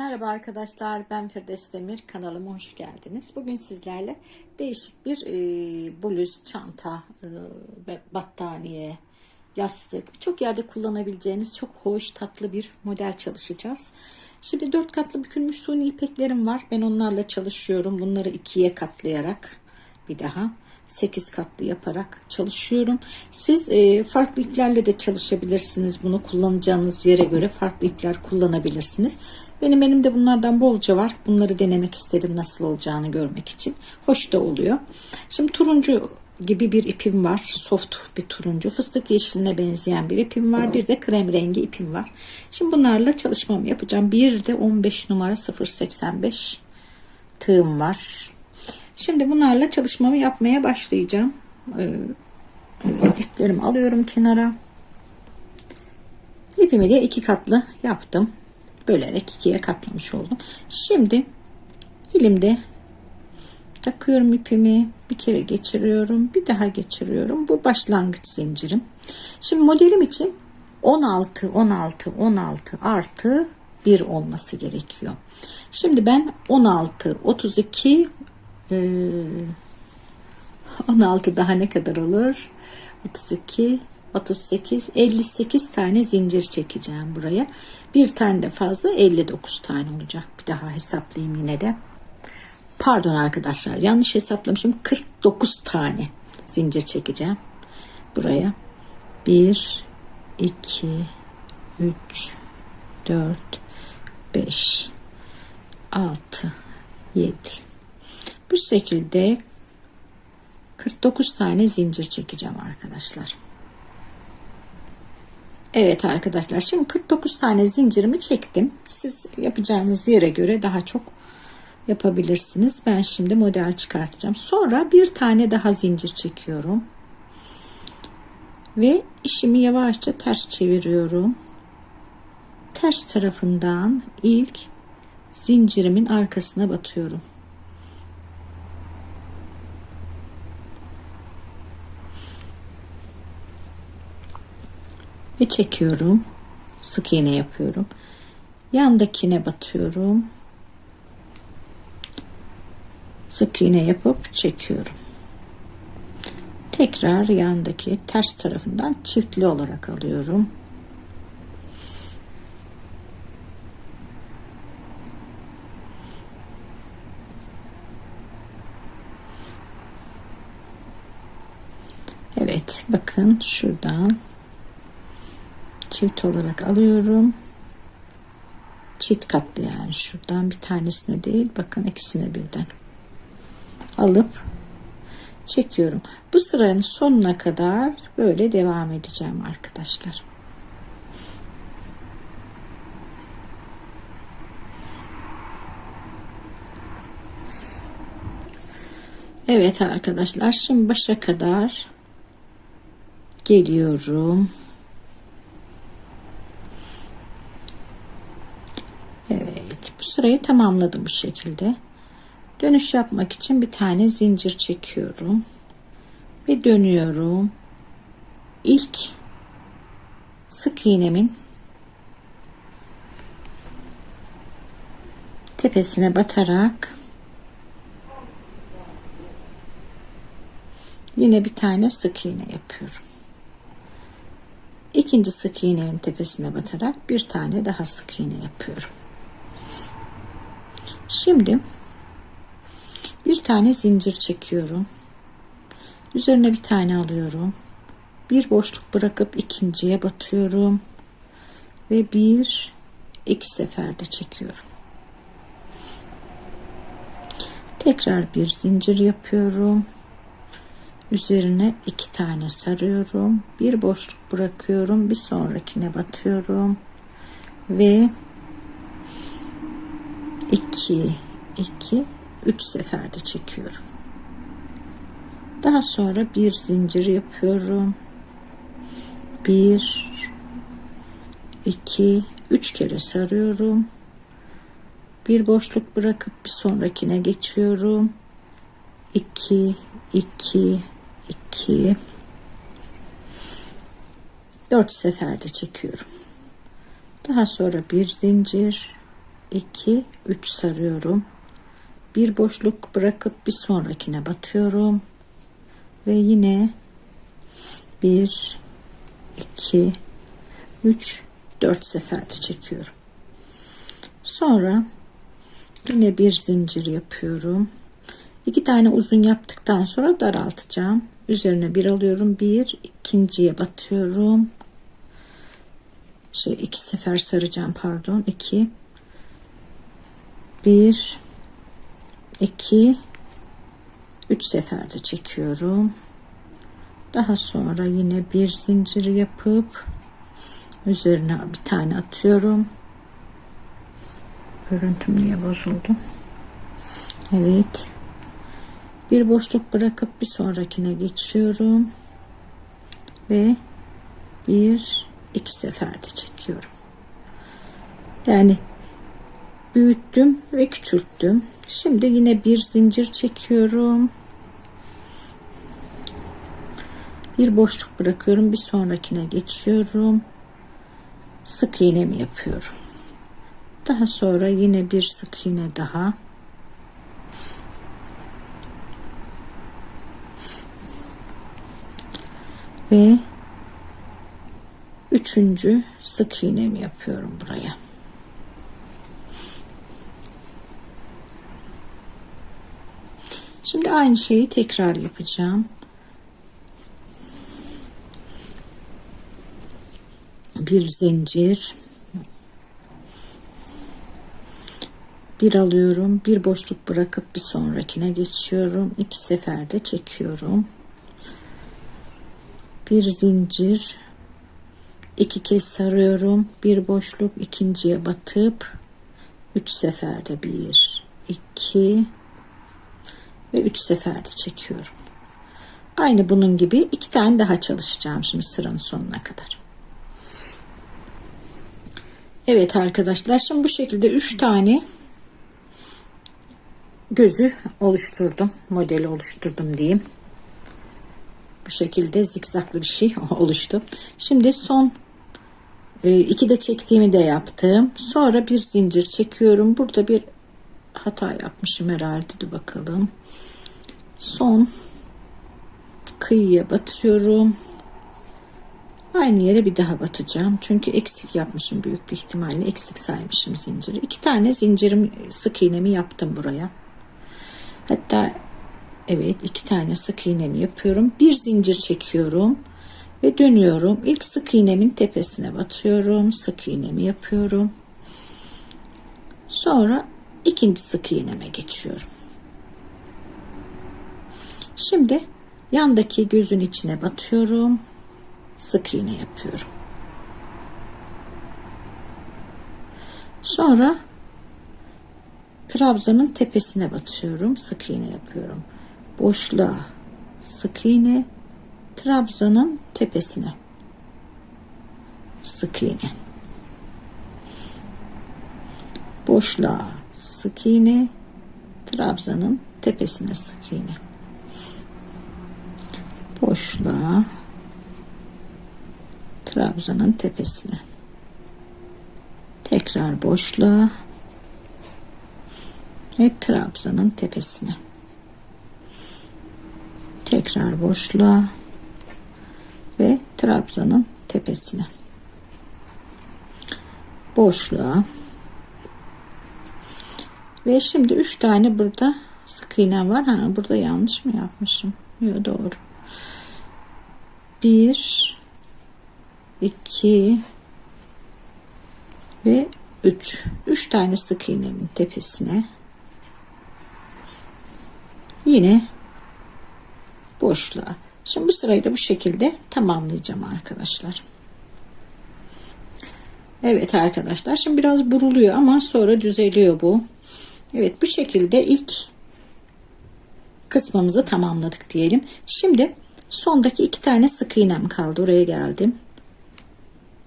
Merhaba arkadaşlar ben Firdevs Demir kanalıma hoş geldiniz. Bugün sizlerle değişik bir e, bluz, çanta, e, battaniye, yastık birçok yerde kullanabileceğiniz çok hoş tatlı bir model çalışacağız. Şimdi dört katlı bükülmüş suni ipeklerim var. Ben onlarla çalışıyorum. Bunları ikiye katlayarak bir daha 8 katlı yaparak çalışıyorum. Siz e, farklı iplerle de çalışabilirsiniz. Bunu kullanacağınız yere göre farklı ipler kullanabilirsiniz. Benim elimde bunlardan bolca var. Bunları denemek istedim nasıl olacağını görmek için. Hoş da oluyor. Şimdi turuncu gibi bir ipim var. Soft bir turuncu. Fıstık yeşiline benzeyen bir ipim var. Bir de krem rengi ipim var. Şimdi bunlarla çalışmamı yapacağım. Bir de 15 numara 085 tığım var. Şimdi bunlarla çalışmamı yapmaya başlayacağım. Ee, evet, iplerimi alıyorum kenara. İpimi de iki katlı yaptım. Bölerek ikiye katlamış oldum. Şimdi elimde takıyorum ipimi. Bir kere geçiriyorum. Bir daha geçiriyorum. Bu başlangıç zincirim. Şimdi modelim için 16, 16, 16 artı 1 olması gerekiyor. Şimdi ben 16, 32, 16 daha ne kadar olur? 32, 38, 58 tane zincir çekeceğim buraya. Bir tane de fazla 59 tane olacak. Bir daha hesaplayayım yine de. Pardon arkadaşlar yanlış hesaplamışım. 49 tane zincir çekeceğim. Buraya 1, 2, 3, 4, 5, 6, 7, bu şekilde 49 tane zincir çekeceğim arkadaşlar. Evet arkadaşlar şimdi 49 tane zincirimi çektim. Siz yapacağınız yere göre daha çok yapabilirsiniz. Ben şimdi model çıkartacağım. Sonra bir tane daha zincir çekiyorum. Ve işimi yavaşça ters çeviriyorum. Ters tarafından ilk zincirimin arkasına batıyorum. Çekiyorum. Sık iğne yapıyorum. Yandakine batıyorum. Sık iğne yapıp çekiyorum. Tekrar yandaki ters tarafından çiftli olarak alıyorum. Evet bakın şuradan çift olarak alıyorum. Çift katlı yani şuradan bir tanesine değil bakın ikisine birden alıp çekiyorum. Bu sıranın sonuna kadar böyle devam edeceğim arkadaşlar. Evet arkadaşlar şimdi başa kadar geliyorum. Sırayı tamamladım bu şekilde. Dönüş yapmak için bir tane zincir çekiyorum. Ve dönüyorum. İlk sık iğnemin tepesine batarak yine bir tane sık iğne yapıyorum. İkinci sık iğnenin tepesine batarak bir tane daha sık iğne yapıyorum. Şimdi bir tane zincir çekiyorum. Üzerine bir tane alıyorum. Bir boşluk bırakıp ikinciye batıyorum. Ve bir iki seferde çekiyorum. Tekrar bir zincir yapıyorum. Üzerine iki tane sarıyorum. Bir boşluk bırakıyorum. Bir sonrakine batıyorum. Ve 2 2 3 seferde çekiyorum. Daha sonra bir zincir yapıyorum. 1 2 3 kere sarıyorum. Bir boşluk bırakıp bir sonrakine geçiyorum. 2 2 2 4 seferde çekiyorum. Daha sonra bir zincir 2 3 sarıyorum. Bir boşluk bırakıp bir sonrakine batıyorum. Ve yine 1 2 3 4 seferde çekiyorum. Sonra yine bir zincir yapıyorum. İki tane uzun yaptıktan sonra daraltacağım. Üzerine bir alıyorum. Bir ikinciye batıyorum. Şey iki sefer saracağım pardon. İki bir iki üç seferde çekiyorum. Daha sonra yine bir zincir yapıp üzerine bir tane atıyorum. Görüntüm niye bozuldu? Evet. Bir boşluk bırakıp bir sonrakine geçiyorum. Ve bir iki seferde çekiyorum. Yani büyüttüm ve küçülttüm. Şimdi yine bir zincir çekiyorum. Bir boşluk bırakıyorum. Bir sonrakine geçiyorum. Sık iğnemi yapıyorum. Daha sonra yine bir sık iğne daha. Ve üçüncü sık iğnemi yapıyorum buraya şimdi aynı şeyi tekrar yapacağım. Bir zincir. Bir alıyorum bir boşluk bırakıp bir sonrakine geçiyorum. İki seferde çekiyorum. Bir zincir. İki kez sarıyorum bir boşluk ikinciye batıp üç seferde bir iki ve üç seferde çekiyorum aynı bunun gibi iki tane daha çalışacağım şimdi sıranın sonuna kadar Evet arkadaşlar şimdi bu şekilde 3 tane gözü oluşturdum. Modeli oluşturdum diyeyim. Bu şekilde zikzaklı bir şey oluştu. Şimdi son e, iki de çektiğimi de yaptım. Sonra bir zincir çekiyorum. Burada bir hata yapmışım herhalde. Dur bakalım. Son kıyıya batıyorum. Aynı yere bir daha batacağım. Çünkü eksik yapmışım büyük bir ihtimalle. Eksik saymışım zinciri. İki tane zincirim sık iğnemi yaptım buraya. Hatta evet iki tane sık iğnemi yapıyorum. Bir zincir çekiyorum ve dönüyorum. İlk sık iğnemin tepesine batıyorum. Sık iğnemi yapıyorum. Sonra ikinci sık iğneme geçiyorum. Şimdi yandaki gözün içine batıyorum sık iğne yapıyorum. Sonra trabzanın tepesine batıyorum. Sık iğne yapıyorum. Boşluğa sık iğne trabzanın tepesine sık iğne. Boşluğa sık iğne trabzanın tepesine sık iğne. Boşluğa. Trabzanın tepesine. Tekrar boşluğa. Ve trabzanın tepesine. Tekrar boşluğa. Ve trabzanın tepesine. Boşluğa. Ve şimdi üç tane burada sık iğnem var. Ha burada yanlış mı yapmışım? Yok doğru bir 2 ve 3 3 tane sık iğnenin tepesine yine boşluğa. Şimdi bu sırayı da bu şekilde tamamlayacağım arkadaşlar. Evet arkadaşlar şimdi biraz buruluyor ama sonra düzeliyor bu. Evet bu şekilde ilk kısmımızı tamamladık diyelim. Şimdi sondaki iki tane sık iğnem kaldı oraya geldim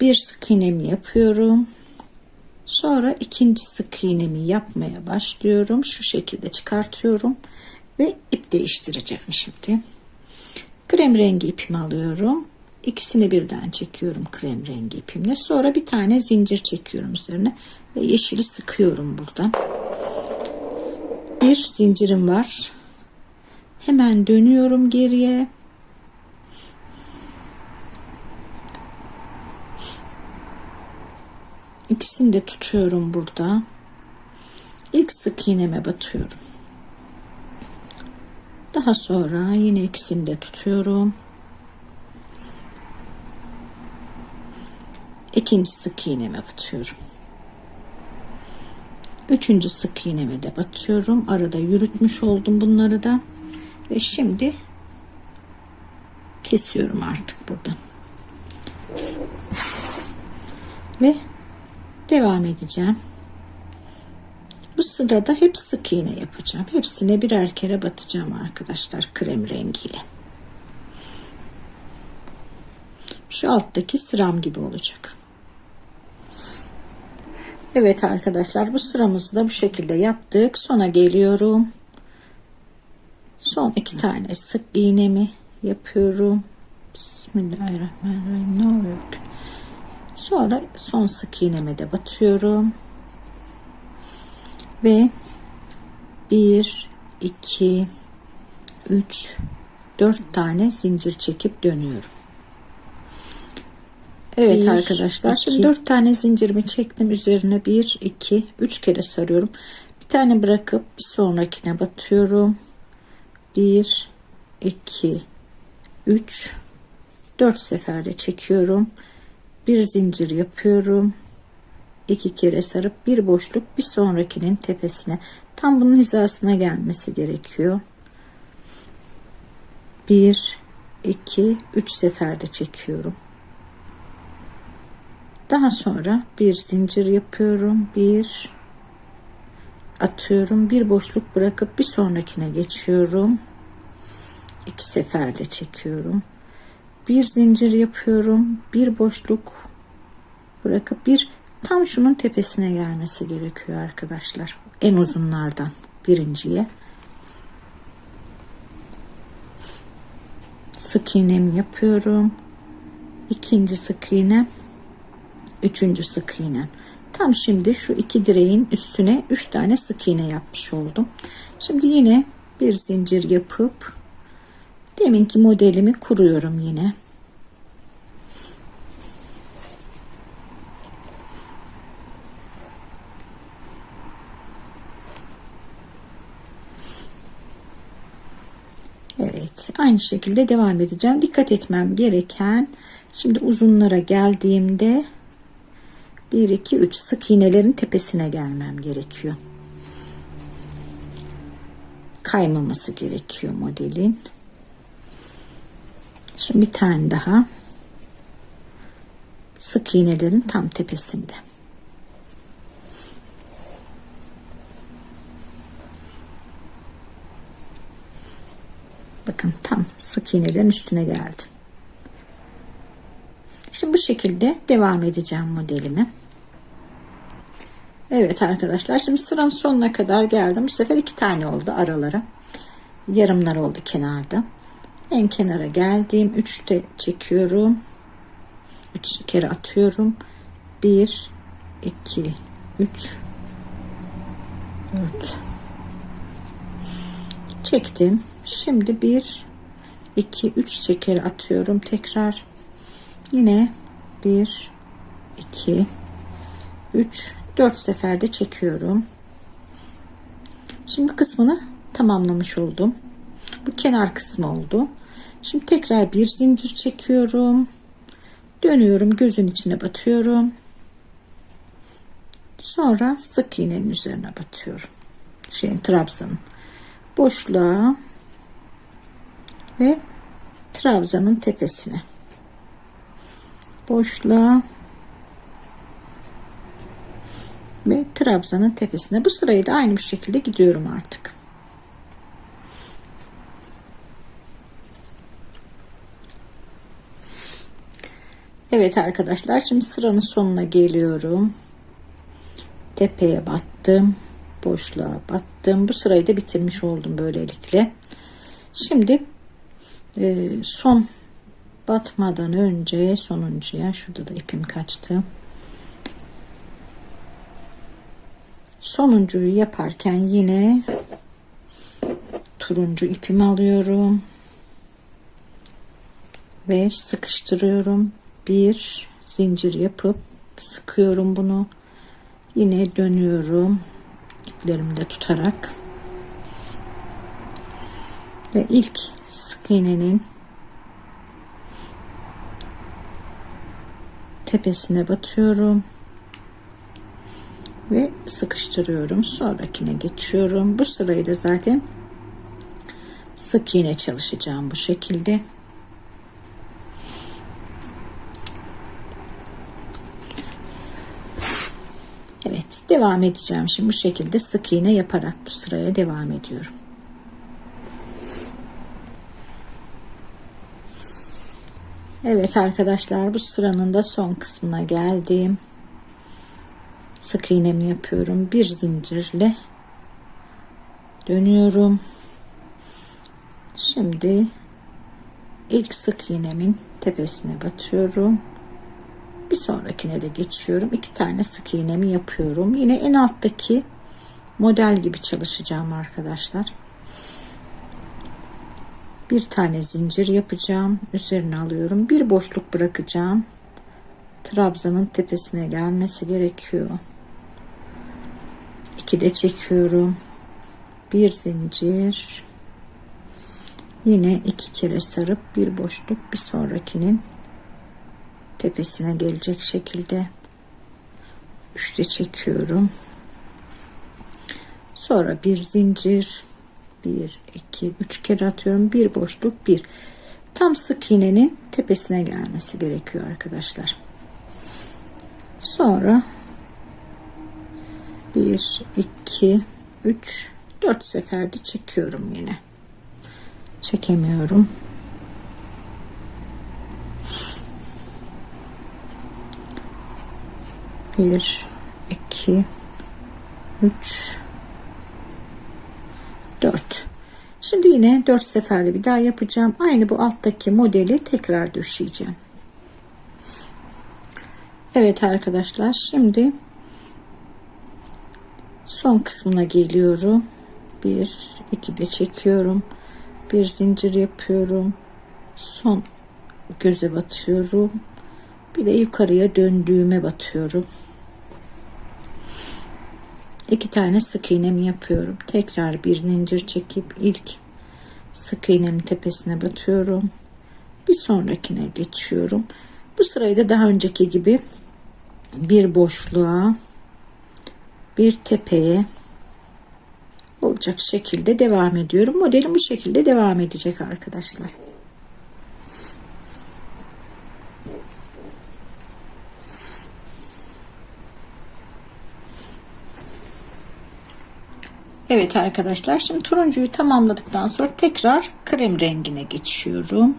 bir sık iğnemi yapıyorum. Sonra ikinci sık iğnemi yapmaya başlıyorum. Şu şekilde çıkartıyorum ve ip değiştireceğim şimdi. Krem rengi ipimi alıyorum. İkisini birden çekiyorum krem rengi ipimle. Sonra bir tane zincir çekiyorum üzerine ve yeşili sıkıyorum buradan. Bir zincirim var. Hemen dönüyorum geriye. İkisini de tutuyorum burada. İlk sık iğneme batıyorum. Daha sonra yine ikisini de tutuyorum. İkinci sık iğneme batıyorum. Üçüncü sık iğneme de batıyorum. Arada yürütmüş oldum bunları da. Ve şimdi kesiyorum artık buradan. Ve devam edeceğim. Bu sırada hep sık iğne yapacağım. Hepsine birer kere batacağım arkadaşlar krem rengiyle. Şu alttaki sıram gibi olacak. Evet arkadaşlar bu sıramızı da bu şekilde yaptık. Sona geliyorum. Son iki tane sık iğnemi yapıyorum. Bismillahirrahmanirrahim. Ne oluyor? Sonra son sık iğneme de batıyorum. Ve 1 2 3 4 tane zincir çekip dönüyorum. Evet bir, arkadaşlar iki. şimdi 4 tane zincirimi çektim üzerine 1 2 3 kere sarıyorum. Bir tane bırakıp bir sonrakine batıyorum. 1 2 3 4 seferde çekiyorum. Bir zincir yapıyorum. iki kere sarıp bir boşluk bir sonrakinin tepesine tam bunun hizasına gelmesi gerekiyor. 1 2 3 seferde çekiyorum. Daha sonra bir zincir yapıyorum. Bir atıyorum. Bir boşluk bırakıp bir sonrakine geçiyorum. İki seferde çekiyorum. Bir zincir yapıyorum. Bir boşluk bırakıp bir tam şunun tepesine gelmesi gerekiyor arkadaşlar. En uzunlardan birinciye. Sık iğnemi yapıyorum. İkinci sık iğnem üçüncü sık iğne tam şimdi şu iki direğin üstüne üç tane sık iğne yapmış oldum şimdi yine bir zincir yapıp deminki modelimi kuruyorum yine Evet aynı şekilde devam edeceğim dikkat etmem gereken şimdi uzunlara geldiğimde 1 2 3 sık iğnelerin tepesine gelmem gerekiyor. Kaymaması gerekiyor modelin. Şimdi bir tane daha sık iğnelerin tam tepesinde. Bakın tam sık iğnelerin üstüne geldim. Şimdi bu şekilde devam edeceğim modelimi. Evet arkadaşlar şimdi sıranın sonuna kadar geldim. Bu sefer iki tane oldu aralara. Yarımlar oldu kenarda. En kenara geldiğim üçte çekiyorum. Üç kere atıyorum. Bir, iki, üç, dört. Çektim. Şimdi bir, iki, üç çeker atıyorum. Tekrar yine bir, iki, üç 4 seferde çekiyorum. Şimdi kısmını tamamlamış oldum. Bu kenar kısmı oldu. Şimdi tekrar bir zincir çekiyorum. Dönüyorum gözün içine batıyorum. Sonra sık iğnenin üzerine batıyorum. Şeyin trabzanın boşluğa ve trabzanın tepesine. Boşluğa ve trabzanın tepesine. Bu sırayı da aynı bir şekilde gidiyorum artık. Evet arkadaşlar şimdi sıranın sonuna geliyorum. Tepeye battım. Boşluğa battım. Bu sırayı da bitirmiş oldum böylelikle. Şimdi e, son batmadan önce sonuncuya şurada da ipim kaçtı. Sonuncuyu yaparken yine turuncu ipimi alıyorum ve sıkıştırıyorum. Bir zincir yapıp sıkıyorum bunu. Yine dönüyorum. İplerimi de tutarak. Ve ilk sık iğnenin tepesine batıyorum ve sıkıştırıyorum. Sonrakine geçiyorum. Bu sırayı da zaten sık iğne çalışacağım bu şekilde. Evet, devam edeceğim şimdi bu şekilde sık iğne yaparak bu sıraya devam ediyorum. Evet arkadaşlar bu sıranın da son kısmına geldim. Sık iğnemi yapıyorum. Bir zincirle dönüyorum. Şimdi ilk sık iğnemin tepesine batıyorum. Bir sonrakine de geçiyorum. İki tane sık iğnemi yapıyorum. Yine en alttaki model gibi çalışacağım arkadaşlar. Bir tane zincir yapacağım. Üzerine alıyorum. Bir boşluk bırakacağım. Trabzanın tepesine gelmesi gerekiyor. İki de çekiyorum. Bir zincir. Yine iki kere sarıp bir boşluk bir sonrakinin tepesine gelecek şekilde üçte çekiyorum. Sonra bir zincir, bir, iki, üç kere atıyorum. Bir boşluk, bir. Tam sık iğnenin tepesine gelmesi gerekiyor arkadaşlar. Sonra bir, iki, üç, dört seferde çekiyorum yine. Çekemiyorum. Bir, iki, üç, dört. Şimdi yine dört seferde bir daha yapacağım. Aynı bu alttaki modeli tekrar düşeceğim. Evet arkadaşlar şimdi son kısmına geliyorum. Bir, iki de çekiyorum. Bir zincir yapıyorum. Son göze batıyorum. Bir de yukarıya döndüğüme batıyorum. İki tane sık iğnemi yapıyorum. Tekrar bir zincir çekip ilk sık iğnemin tepesine batıyorum. Bir sonrakine geçiyorum. Bu sırayı da daha önceki gibi bir boşluğa bir tepeye olacak şekilde devam ediyorum. Modelim bu şekilde devam edecek arkadaşlar. Evet arkadaşlar şimdi turuncuyu tamamladıktan sonra tekrar krem rengine geçiyorum.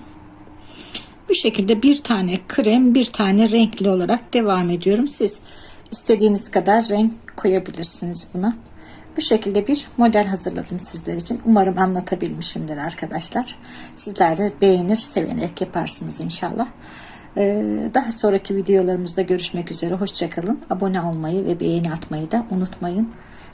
Bu şekilde bir tane krem bir tane renkli olarak devam ediyorum. Siz istediğiniz kadar renk koyabilirsiniz buna. Bu şekilde bir model hazırladım sizler için. Umarım anlatabilmişimdir arkadaşlar. Sizler de beğenir, severek yaparsınız inşallah. Ee, daha sonraki videolarımızda görüşmek üzere. Hoşçakalın. Abone olmayı ve beğeni atmayı da unutmayın.